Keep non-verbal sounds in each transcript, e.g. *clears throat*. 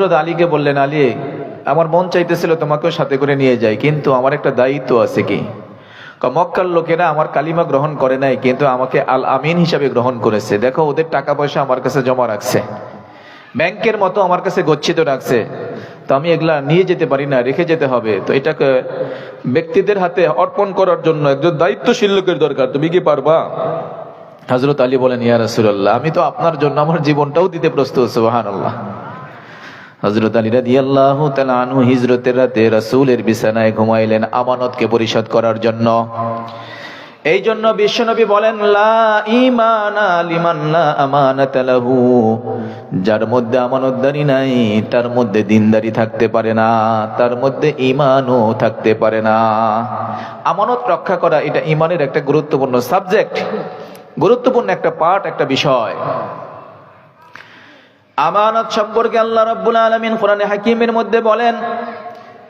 হযরত আলীকে বললেন, আলী, আমার মন চাইতেছিল তোমাকেও সাথে করে নিয়ে যাই, কিন্তু আমার একটা দায়িত্ব আছে কি? মক্কার লোকেরা আমার কালিমা গ্রহণ করে নাই, কিন্তু আমাকে আল আমিন হিসাবে গ্রহণ করেছে। দেখো, ওদের টাকা পয়সা আমার কাছে জমা রাখছে। ব্যাংকের মতো আমার কাছে গচ্ছিত রাখছে। তো আমি এগুলা নিয়ে যেতে পারি না, রেখে যেতে হবে। তো এটাকে ব্যক্তিদের হাতে অর্পণ করার জন্য একজন দায়িত্বশীল লোকের দরকার। তুমি কি পারবা? হজরত আলী বলেন, ইয়া রাসূলুল্লাহ, আমি তো আপনার জন্য আমার জীবনটাও দিতে প্রস্তুত, সুবহানাল্লাহ। হজরত আলী রাদি আল্লাহ আনহু হিজরতের রাতে রাসূলের বিছানায় ঘুমাইলেন আমানতকে পরিশোধ করার জন্য। এই জন্য বিশ্বনবী বলেন যার মধ্যে আমানতদারি নাই, তার মধ্যে দিনদারি থাকতে পারে না, তার মধ্যে ইমানও থাকতে পারে না। আমানত রক্ষা করা এটা ইমানের একটা গুরুত্বপূর্ণ সাবজেক্ট গুরুত্বপূর্ণ একটা পার্ট একটা বিষয়। আমানত সম্পর্কে আল্লাহ রব্বুল আলমিন কোরআনে হাকিমের মধ্যে বলেন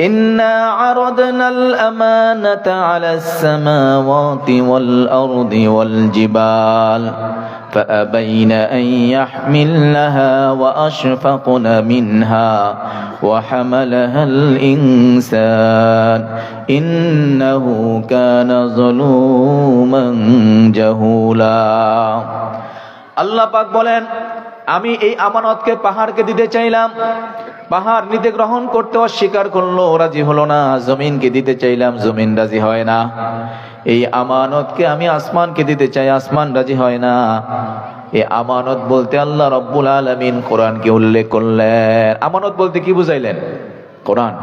إنا عرضنا الأمانة على السماوات والأرض والجبال فأبين أن يحملنها وأشفقن منها وحملها الإنسان إنه كان ظلوما جهولا الله পাক বলেন আমি এই আমানতকে পাহাড়কে দিতে চাইলাম। পাহাড় নিতে গ্রহণ করতে অস্বীকার করল, রাজি হলো না। জমিনকে দিতে চাইলাম, জমিন রাজি হয় না। এই আমানতকে আমি আসমানকে দিতে চাই, আসমান রাজি হয় না। এই আমানত বলতে আল্লাহ রব্বুল আলমিন কোরআনকে উল্লেখ করলেন। আমানত বলতে কি বুঝাইলেন? কোরআন।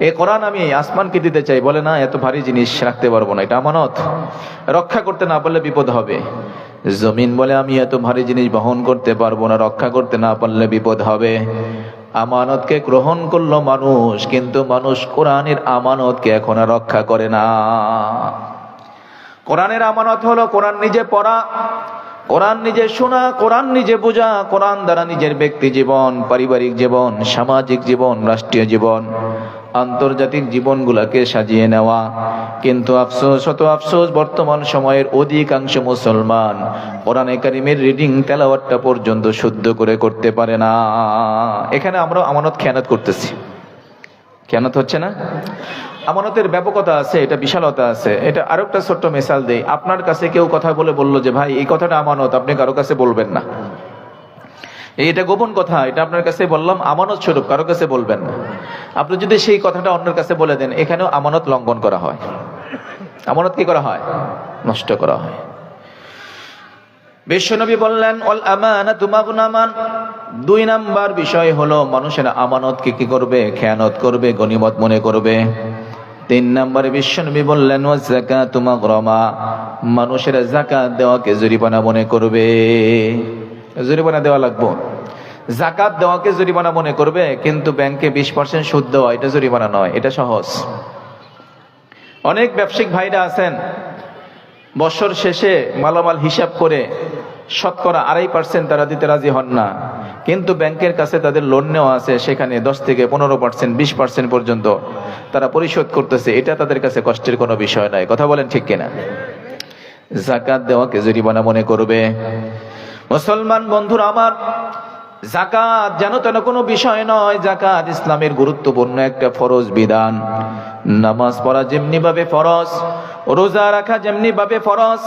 এই কোরআন আমি আসমানকে দিতে চাই বলে না, এত ভারী জিনিস রাখতে পারব না। এটা আমানত। রক্ষা করতে না পারলে বিপদ হবে। জমিন বলে আমি এত ভারী জিনিস বহন করতে পারব না, রক্ষা করতে না পারলে বিপদ হবে। আমানতকে গ্রহণ করল মানুষ, কিন্তু মানুষ কোরআনের আমানতকে এখন রক্ষা করে না। কোরআনের আমানত হলো কোরআন নিজে পড়া, কোরআন নিজে শোনা, কোরআন নিজে বোঝা, কোরআন দ্বারা নিজের ব্যক্তি জীবন, পারিবারিক জীবন, সামাজিক জীবন, রাষ্ট্রীয় জীবন। আন্তর্জাতিক জীবনগুলোকে সাজিয়ে নেওয়া। কিন্তু আফসোস, শত আফসোস, বর্তমান সময়ের অধিকাংশ মুসলমান কোরআনে কারিমের রিডিং তেলাওয়াতটা পর্যন্ত শুদ্ধ করে করতে পারে না। এখানে আমরা আমানত খেয়ানত করতেছি। খেয়ানত হচ্ছে না? আমানতের ব্যাপকতা আছে, এটা বিশালতা আছে। এটা আরও আরেকটা ছোট্ট মেসাল দেই। আপনার কাছে কেউ কথা বলে বলল যে, ভাই, এই কথাটা আমানত, আপনি কারও কাছে বলবেন না। এটা গোপন কথা, এটা আপনার কাছে বললাম আমানত স্বরূপ, কারও কাছে বলবেন না। আপনি যদি সেই কথাটা অন্যের কাছে বলে দেন, এখানেও আমানত লঙ্ঘন করা হয়। আমানত কি করা হয়? নষ্ট করা হয়। বিশ্বনবী বললেন, অল আমানা তুমাগুনামান দুই নাম্বার বিষয় হলো, মানুষের আমানতকে কি করবে? খেয়ানত করবে গনিমত মনে করবে। তিন নম্বরে বিশ্বনবী বললেন ও জাকা রমা মানুষের জাকাত দেওয়াকে জরিমানা মনে করবে। জরিমানা দেওয়া লাগবো। জাকাত দেওয়াকে জরিমানা মনে করবে, কিন্তু ব্যাংকে বিশ পার্সেন্ট সুদ দেওয়া, এটা জরিমানা নয়, এটা সহজ। অনেক ব্যবসায়িক ভাইরা আছেন, বছর শেষে মালামাল হিসাব করে শতকরা আড়াই পার্সেন্ট তারা দিতে রাজি হন না। কিন্তু ব্যাংকের কাছে তাদের লোন নেওয়া আছে, সেখানে দশ থেকে পনেরো পার্সেন্ট বিশ পার্সেন্ট পর্যন্ত তারা পরিশোধ করতেছে, এটা তাদের কাছে কষ্টের কোনো বিষয় নয়। কথা বলেন ঠিক কিনা? জাকাত দেওয়াকে জরিমানা মনে করবে মুসলমান বন্ধুরা আমার জাকাত যেন তেন কোনো বিষয় নয় জাকাত ইসলামের গুরুত্বপূর্ণ একটা ফরজ বিধান। নামাজ পড়া যেমনি ভাবে ফরজ, রোজা রাখা যেমনি ভাবে ফরজ,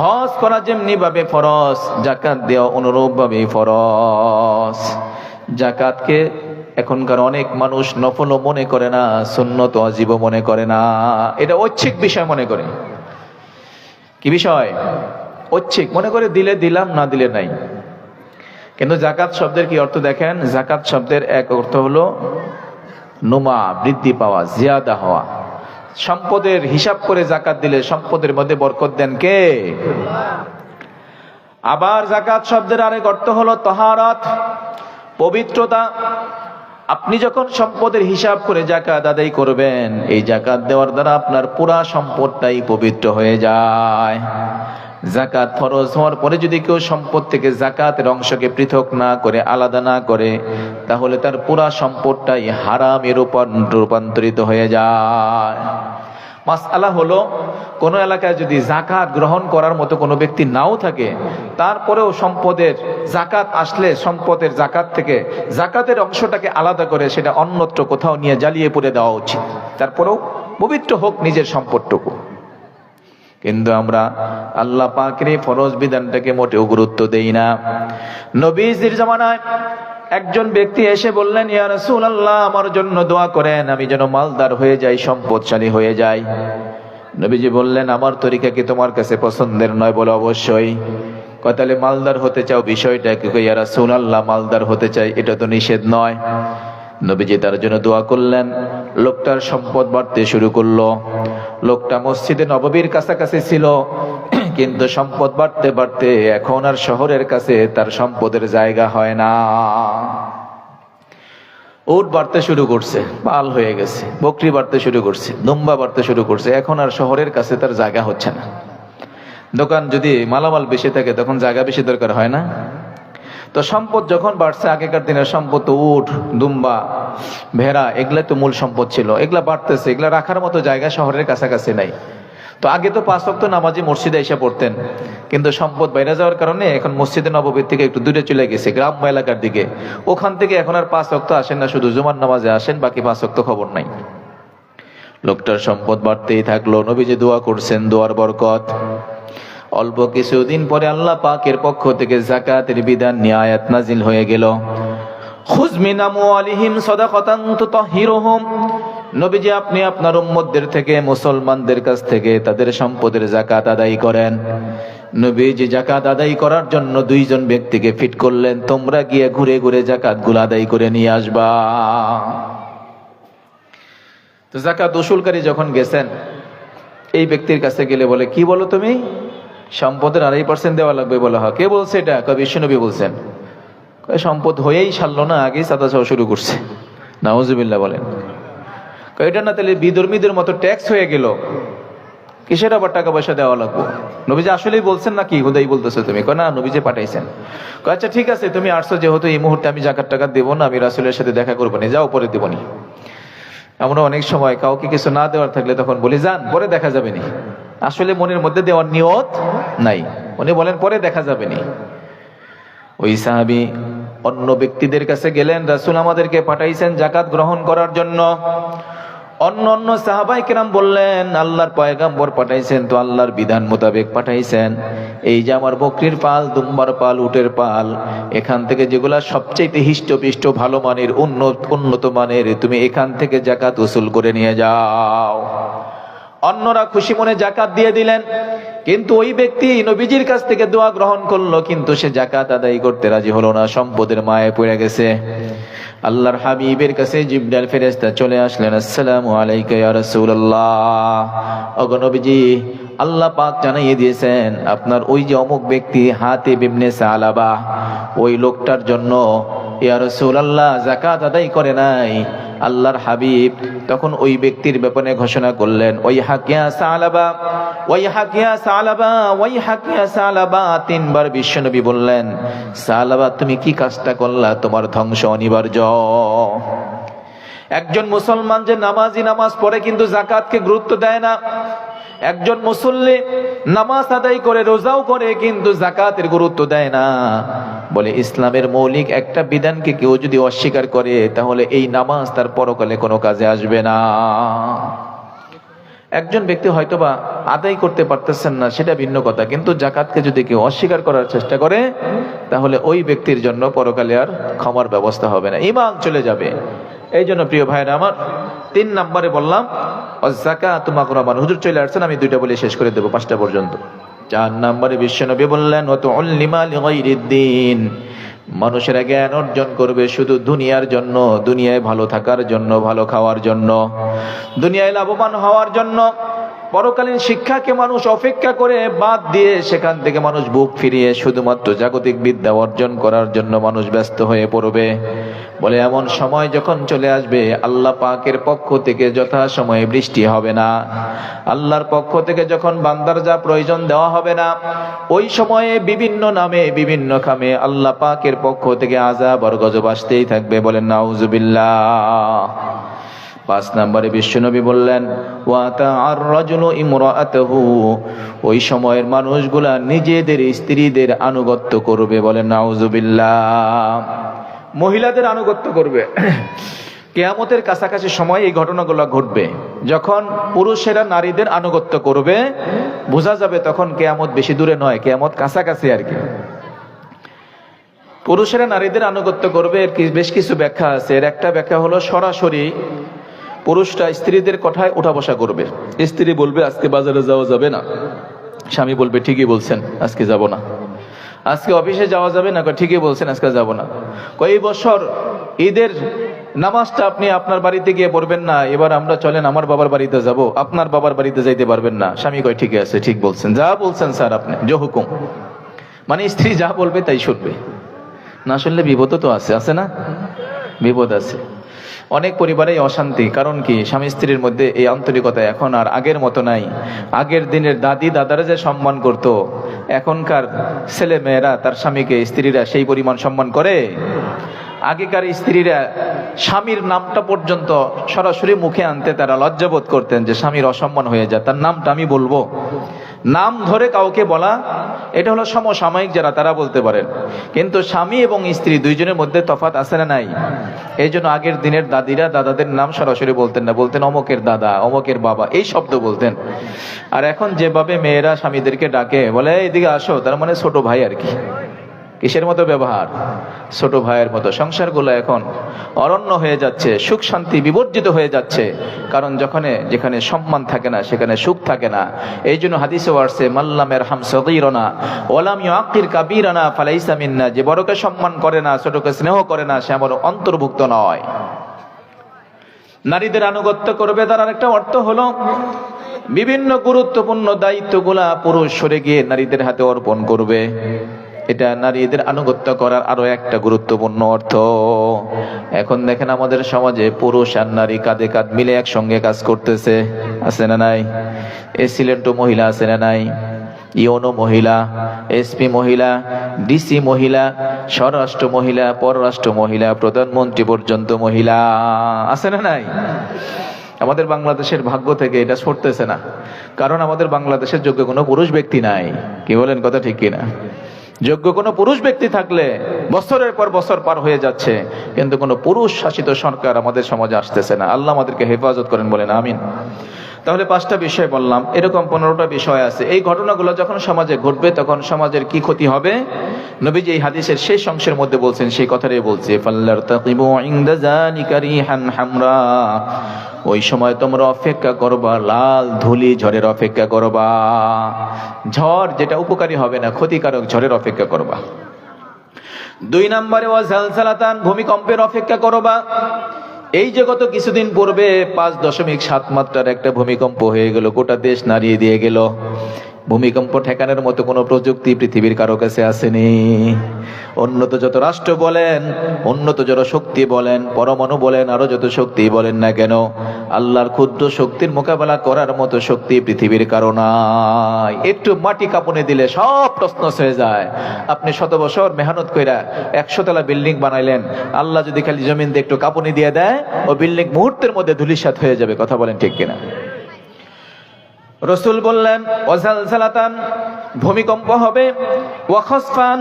হজ করা যেমনি ভাবে ফরজ জাকাত দেওয়া অনুরূপ ভাবে ফরজ। জাকাতকে এখনকার অনেক মানুষ নফল মনে করে না, সুন্নত অজীব মনে করে না। এটা ঐচ্ছিক বিষয় মনে করে। কি বিষয়? ঐচ্ছিক। মনে করে দিলে দিলাম, না দিলে নাই। কিন্তু জাকাত শব্দের কি অর্থ দেখেন? জাকাত শব্দের এক অর্থ হলো নোমা, বৃদ্ধি পাওয়া, জিয়াদা হওয়া। সম্পদের হিসাব করে জাকাত দিলে সম্পদের মধ্যে বরকত দেন কে? আবার জাকাত শব্দের আরেক অর্থ হলো তহারাত, পবিত্রতা। আপনি যখন সম্পদের হিসাব করে জাকাত আদায় করবেন, এই জাকাত দেওয়ার দ্বারা আপনার পুরা সম্পদটাই পবিত্র হয়ে যায়। জাকাত ফরজ হওয়ার পরে যদি কেউ সম্পদ থেকে জাকাতের অংশকে পৃথক না করে, আলাদা না করে, তাহলে তার পুরা সম্পদটাই হারামের রূপান্তরিত হয়ে যায়। মাসআলা হলো, কোন এলাকায় যদি জাকাত গ্রহণ করার মতো কোনো ব্যক্তি নাও থাকে, তারপরেও সম্পদের জাকাত আসলে সম্পদের জাকাত থেকে জাকাতের অংশটাকে আলাদা করে সেটা অন্যত্র কোথাও নিয়ে জ্বালিয়ে পুড়ে দেওয়া উচিত। তারপরেও পবিত্র হোক নিজের সম্পদটুকু। কিন্তু আমরা আল্লাহ পাকের ফরজ বিধানটাকে মোটেও গুরুত্ব দেই না। নবীজির জামানায় একজন ব্যক্তি এসে বললেন, ইয়া রাসূলুল্লাহ, আমার জন্য দোয়া করেন, আমি যেন মালদার হয়ে যাই, সম্পদশালী হয়ে যাই। নবীজি বললেন, আমার তরিকা কি তোমার কাছে পছন্দের নয় বলে অবশ্যই। কয় মালদার হতে চাও বিষয়টা কি কই ইয়া রাসূলুল্লাহ, মালদার হতে চাই, এটা তো নিষেধ নয়। নবীজি তার জন্য দোয়া করলেন। লোকটার সম্পদ বাড়তে শুরু করল। লোকটা মসজিদে নববীর কাছাকাছি ছিল, কিন্তু সম্পদ বাড়তে বাড়তে এখন আর শহরের কাছে তার সম্পদের জায়গা হয় না। উট বাড়তে শুরু করছে পাল হয়ে গেছে, বকরি বাড়তে শুরু করছে, দুম্বা বাড়তে শুরু করছে, এখন আর শহরের কাছে তার জায়গা হচ্ছে না। দোকান যদি মালামাল বেশি থাকে, তখন জায়গা বেশি দরকার হয় না? তো সম্পদ যখন বাড়ছে, আগেকার দিনের সম্পদ তো উঠ দুম্বা, ভেড়া এগুলা তো মূল সম্পদ ছিল। এগুলা বাড়তেছে, এগুলা রাখার মতো জায়গা শহরের কাছাকাছি নাই। তো আগে তো পাঁচ অক্ট নামাজি মসজিদে এসে পড়তেন, কিন্তু সম্পদ বাইরে যাওয়ার কারণে এখন মসজিদে নববীর থেকে একটু দূরে চলে গেছে গ্রাম্য এলাকার দিকে। ওখান থেকে এখন আর পাঁচ অক্ট আসেন না, শুধু জুমার নামাজে আসেন, বাকি পাঁচ অক্ট খবর নাই। লোকটার সম্পদ বাড়তেই থাকল, নবীজি দোয়া করছেন, দোয়ার বরকত। অল্প কিছুদিন পরে আল্লাহ পাকের পক্ষ থেকে জাকাতের বিধান নিয়ে আয়াত নাজিল হয়ে গেল। নবীজি, আপনি আপনার থেকে, মুসলমানদের কাছ থেকে তাদের সম্পদের জাকাত আদায় করেন। জাকাত করার জন্য দুইজন ব্যক্তিকে ফিট করলেন। তোমরা গিয়ে ঘুরে ঘুরে জাকাতগুলো আদায় করে নিয়ে আসবা। তো জাকাত উসুলকারী যখন গেছেন, এই ব্যক্তির কাছে গেলে বলে, কি বলো তুমি? সম্পদের আড়াই পার্সেন্ট দেওয়া লাগবে বলা হয়। কে বলছে এটা? কবি বিশ্বনবী বলছেন। সম্পদ হয়েই ছাড়লো না, আগেই সাদা চাওয়া শুরু করছে। নাউজুবিল্লাহ বলেন। এটা না তাহলে বিধর্মীদের মতো ট্যাক্স হয়ে গেল। কিসের আবার টাকা পয়সা দেওয়া লাগবো? নবীজি আসলেই বলছেন না কি হুদাই বলতেছো তুমি। কয়, না, নবীজি পাঠাইছেন। আচ্ছা ঠিক আছে, তুমি আসছো যেহেতু এই মুহূর্তে আমি জাকাত টাকা দেবো না, আমি রাসুলের সাথে দেখা করব না, যাও, পরে দেবো না। আমরা অনেক সময় কাউকে কিছু না দেওয়ার থাকলে তখন বলি, যান, পরে দেখা যাবে নি। আসলে মনের মধ্যে দেওয়ার নিয়ত নাই। উনি বলেন, পরে দেখা যাবে নি। ওই সাহাবি অন্য ব্যক্তিদের কাছে গেলেন, রাসুল আমাদেরকে পাঠাইছেন জাকাত গ্রহণ করার জন্য। অন্য অন্য সাহাবাই কেরাম বললেন, আল্লাহর পয়গাম্বর পাঠাইছেন তো আল্লাহর বিধান মোতাবেক পাঠাইছেন। এই যে আমার বকরির পাল, দুম্বার পাল, উটের পাল, এখান থেকে যেগুলা সবচেয়ে হিষ্টপিষ্ট, ভালো মানের, উন্নত উন্নত মানের, তুমি এখান থেকে জাকাত উসুল করে নিয়ে যাও। অন্যরা খুশি মনে জাকাত দিয়ে দিলেন। কিন্তু ওই ব্যক্তি নবীজির কাছ থেকে দোয়া গ্রহণ করল, কিন্তু সে জাকাত আদায় করতে রাজি হলো না, সম্পদের মায়ে পড়ে গেছে। আল্লাহর হাবিবের কাছে জিবরাইল ফেরেশতা চলে আসলেন, আসসালামু আলাইকা আল্লাহ পাক জানাইয়ে দিয়েছেন, আপনার ওই যে অমুক ব্যক্তি হাতে বিবনে সালাবা, ওই লোকটার জন্য ইয়া রাসূলুল্লাহ যাকাত আদায় করে নাই। আল্লাহর হাবিব তখন ওই ব্যক্তির ব্যাপারে ঘোষণা করলেন ওই হাকিয়া সালাবা ওই হাকিয়া সালাবা ওই হাকিয়া সালাবা তিনবার বিশ্বনবী বললেন, সালাবা, তুমি কি কাজটা করলা? তোমার ধ্বংস অনিবার্য। একজন মুসলমান যে নামাজি নামাজ পড়ে কিন্তু জাকাতকে গুরুত্ব দেয় না। একজন মুসল্লি নামাজ আদায় করে, রোজাও করে, কিন্তু জাকাতের গুরুত্ব দেয় না। বলে, ইসলামের মৌলিক একটা বিধানকে কেউ যদি অস্বীকার করে, তাহলে এই নামাজ তার পরকালে কোনো কাজে আসবে না। একজন ব্যক্তি হয়তোবা আদায় করতে পারতেছেন না, সেটা ভিন্ন কথা। কিন্তু জাকাতকে যদি কেউ অস্বীকার করার চেষ্টা করে, তাহলে ওই ব্যক্তির জন্য পরকালে আর ক্ষমার ব্যবস্থা হবে না। ইমান চলে যাবে। এই জন্য প্রিয় ভাইরা আমার তিন নাম্বারে বললাম অজাকা তোমা কোরআন হুজুর চলে আসছেন, আমি দুইটা বলে শেষ করে দেবো, পাঁচটা পর্যন্ত। চার নাম্বারে বিশ্বনবী বললেন অত দিন মানুষেরা জ্ঞান অর্জন করবে শুধু দুনিয়ার জন্য, দুনিয়ায় ভালো থাকার জন্য, ভালো খাওয়ার জন্য, দুনিয়ায় লাভবান হওয়ার জন্য। পরকালীন শিক্ষাকে মানুষ অপেক্ষা করে বাদ দিয়ে সেখান থেকে মানুষ বুক ফিরিয়ে শুধুমাত্র জাগতিক বিদ্যা অর্জন করার জন্য মানুষ ব্যস্ত হয়ে পড়বে। বলে এমন সময় যখন চলে আসবে, আল্লাহ পাকের পক্ষ থেকে যথা সময়ে বৃষ্টি হবে না। আল্লাহর পক্ষ থেকে যখন বান্দার যা প্রয়োজন দেওয়া হবে না, ওই সময়ে বিভিন্ন নামে বিভিন্ন খামে আল্লাহ পাকের পক্ষ থেকে আজাব আর গজব আসতেই থাকবে বলেন নাউজুবিল্লাহ। পাঁচ নম্বরে বিশ্বনবী বললেন, ওয়াতা ওই সময়ের মানুষগুলা নিজেদের স্ত্রীদের আনুগত্য করবে বলেন নাউজুবিল্লাহ। মহিলাদের আনুগত্য করবে। *clears throat* কেয়ামতের কাছাকাছি সময় এই ঘটনাগুলো ঘটবে। যখন পুরুষেরা নারীদের আনুগত্য করবে, বোঝা যাবে তখন কেয়ামত বেশি দূরে নয়, কেয়ামত কাছাকাছি আর কি। পুরুষেরা নারীদের আনুগত্য করবে, এর বেশ কিছু ব্যাখ্যা আছে। এর একটা ব্যাখ্যা হলো সরাসরি পুরুষরা স্ত্রীদের কথায় উঠা বসা করবে। স্ত্রী বলবে আজকে বাজারে যাওয়া যাবে না। স্বামী বলবে ঠিকই বলছেন আজকে যাব না। আজকে অফিসে যাওয়া যাবে না? ঠিকই বলছেন আজকে যাব না। কয়, এই বছর ঈদের নামাজটা আপনি আপনার বাড়িতে গিয়ে পড়বেন না এবার আমরা চলেন আমার বাবার বাড়িতে যাব আপনার বাবার বাড়িতে যাইতে পারবেন না। স্বামী কয় ঠিক আছে ঠিক বলছেন। যা বলছেন স্যার আপনি যে হুকুম। মানে স্ত্রী যা বলবে তাই শুনবে। না শুনলে বিপদ তো আছে আছে না? বিপদ আছে। অনেক পরিবারেই অশান্তি। কারণ কি? স্বামী স্ত্রীর মধ্যে এই আন্তরিকতা এখন আর আগের মতো নাই। আগের দিনের দাদি দাদারা যে সম্মান করত, এখনকার ছেলে মেয়েরা তার স্বামীকে স্ত্রীরা সেই পরিমাণ সম্মান করে? আগেকার স্ত্রীরা স্বামীর নামটা পর্যন্ত সরাসরি মুখে আনতে তারা লজ্জাবোধ করতেন যে স্বামীর অসম্মান হয়ে যায় তার নামটা আমি বলব। নাম ধরে কাউকে বলা এটা হলো সমসাময়িক যারা তারা বলতে পারেন। কিন্তু স্বামী এবং স্ত্রী দুইজনের মধ্যে তফাত আছে না নাই? এই জন্য আগের দিনের দাদিরা দাদাদের নাম সরাসরি বলতেন না বলতেন অমকের দাদা অমকের বাবা এই শব্দ বলতেন। আর এখন যেভাবে মেয়েরা স্বামীদেরকে ডাকে বলে "এই, এদিকে আসো। তার মানে ছোট ভাই আর কি। কিসের মতো ব্যবহার? ছোট ভাইয়ের মতো। সংসারগুলো এখন অরণ্য হয়ে যাচ্ছে, সুখ শান্তি বিবর্জিত হয়ে যাচ্ছে। কারণ যখন যেখানে সম্মান থাকে না, সেখানে সুখ থাকে না। এই জন্য হাদিসে আসছে মাল্লামের হাম সগীরনা ওলাম আকির কাবিরানা, ফালাইসা মিন্না। যে বড়কে সম্মান করে না, ছোটকে স্নেহ করে না, সে আমার অন্তর্ভুক্ত নয়। নারীদের আনুগত্য করবে তার আরেকটা অর্থ হলো, বিভিন্ন গুরুত্বপূর্ণ দায়িত্বগুলা পুরুষ সরে গিয়ে নারীদের হাতে অর্পণ করবে। এটা নারীদের আনুগত্য করার আরও একটা গুরুত্বপূর্ণ অর্থ। এখন দেখেন আমাদের সমাজে পুরুষ আর নারী কাঁধে কাঁধ মিলে একসঙ্গে কাজ করতেছে, আছে না নাই? এসিলেন্টও মহিলা, আছে না নাই? ইওনো মহিলা, এসপি মহিলা, ডিসি মহিলা, স্বরাষ্ট্র মহিলা, পররাষ্ট্র মহিলা, প্রধানমন্ত্রী পর্যন্ত মহিলা, আছে না নাই? আমাদের বাংলাদেশের ভাগ্য থেকে এটা সরতেছে না। কারণ আমাদের বাংলাদেশের যোগ্য কোনো পুরুষ ব্যক্তি নাই। কি বলেন কথা ঠিক কিনা? যোগ্য কোনো পুরুষ ব্যক্তি থাকলে বছরের পর বছর পার হয়ে যাচ্ছে, কিন্তু কোনো পুরুষ শাসিত সরকার আমাদের সমাজে আসতেছে না। আল্লাহ আমাদেরকে হেফাজত করেন বলেন, আমিন। তাহলে পাঁচটা বিষয় বললাম, এরকম পনেরোটা বিষয় আছে। এই ঘটনাগুলো যখন সমাজে ঘটবে, তখন সমাজের কি ক্ষতি হবে? নবীজি এই হাদিসের শেষ অংশের মধ্যে বলছেন, সেই কথাটাই বলছে ওই সময় তোমরা অপেক্ষা করবা, লাল ধুলি ঝড়ের অপেক্ষা করবা। ঝড় যেটা উপকারী হবে না, ক্ষতিকারক ঝড়ের অপেক্ষা করবা। দুই নম্বরে ওয়াজালসালাতান ভূমিকম্পের অপেক্ষা করবা। এই যে গত কিছুদিন পূর্বে পাঁচ দশমিক সাত মাত্রার একটা ভূমিকম্প হয়ে গেল, গোটা দেশ নাড়িয়ে দিয়ে গেল। ভূমিকম্প ঠেকানোর মতো কোনো প্রযুক্তি পৃথিবীর কারও কাছে আসেনি। উন্নত যত রাষ্ট্র বলেন, উন্নত যত শক্তি বলেন, পরমাণু বলেন, আরও যত শক্তি বলেন না কেন, আল্লাহর ক্ষুদ্র শক্তির মোকাবেলা করার মতো শক্তি পৃথিবীর কারণাই একটু মাটি কাঁপুনে দিলে সব প্রশ্ন হয়ে যায়। আপনি শত বছর মেহনত কইরা একশো তলা বিল্ডিং বানাইলেন, আল্লাহ যদি খালি জমিন দিয়ে একটু কাঁপুনি দিয়ে দেয়, ও বিল্ডিং মুহূর্তের মধ্যে ধুলিসাৎ হয়ে যাবে, কথা বলেন ঠিক কিনা? রসুল বললেন ওজালজালাতান ভূমিকম্প হবে, ওয়াখসফান,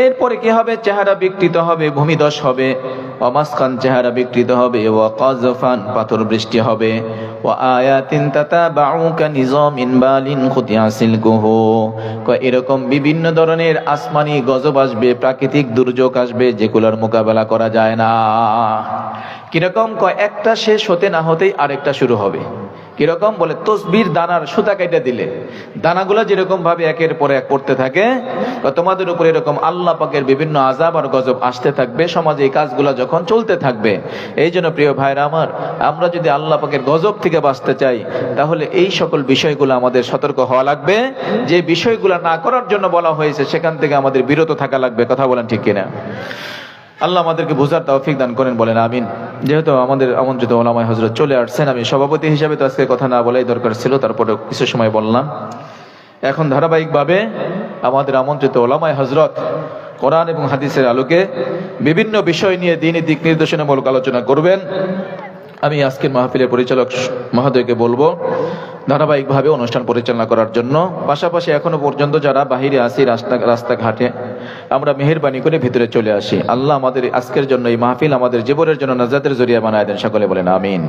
এরপরে কি হবে? চেহারা বিকৃত হবে ভূমিদশ হবে অমাসখান চেহারা বিকৃত হবে, ওয়াকাজফান, পাথর বৃষ্টি হবে ও আয়াতিন তাতা বাউকা নিজামিন বালিন খুতিয়াসিল কুহু এরকম বিভিন্ন ধরনের আসমানি গজব আসবে, প্রাকৃতিক দুর্যোগ আসবে, যেগুলোর মোকাবেলা করা যায় না। কীরকম? কয়, একটা শেষ হতে না হতেই আরেকটা শুরু হবে। কীরকম? বলে, তসবির দানার সুতা কেটে দিলে। দানাগুলো যেরকম ভাবে একের পর এক পড়তে থাকে তোমাদের উপর এরকম আল্লাহ পাকের বিভিন্ন আজাব আর গজব আসতে থাকবে, সমাজে এই কাজগুলো যখন চলতে থাকবে। এই জন্য প্রিয় ভাইরা আমার, আমরা যদি আল্লাহ পাকের গজব থেকে বাঁচতে চাই, তাহলে এই সকল বিষয়গুলো আমাদের সতর্ক হওয়া লাগবে। যে বিষয়গুলো না করার জন্য বলা হয়েছে, সেখান থেকে আমাদের বিরত থাকা লাগবে। কথা বলেন ঠিক কিনা? আল্লাহ আমাদেরকে বোঝার তৌফিক দান করেন, বলেন আমিন। যেহেতু আমাদের আমন্ত্রিত ওলামায় হজরত চলে আসছেন, আমি সভাপতি হিসাবে তো আজকে কথা না বলাই দরকার ছিল, তারপরে কিছু সময় বললাম। এখন ধারাবাহিকভাবে আমাদের আমন্ত্রিত ওলামায় হজরত কোরআন এবং হাদিসের আলোকে বিভিন্ন বিষয় নিয়ে দিনই দিক নির্দেশনামূলক আলোচনা করবেন। আমি আজকের মাহফিলের পরিচালক মহোদয়কে বলব, ধারাবাহিকভাবে অনুষ্ঠান পরিচালনা করার জন্য। পাশাপাশি এখনও পর্যন্ত যারা বাহিরে আসি রাস্তা রাস্তাঘাটে, আমরা মেহরবানি করে ভিতরে চলে আসি। আল্লাহ আমাদের আজকের জন্য এই মাহফিল আমাদের জীবনের জন্য নাজাদের জরিয়া বানায় দেন, সকলে বলেন আমিন।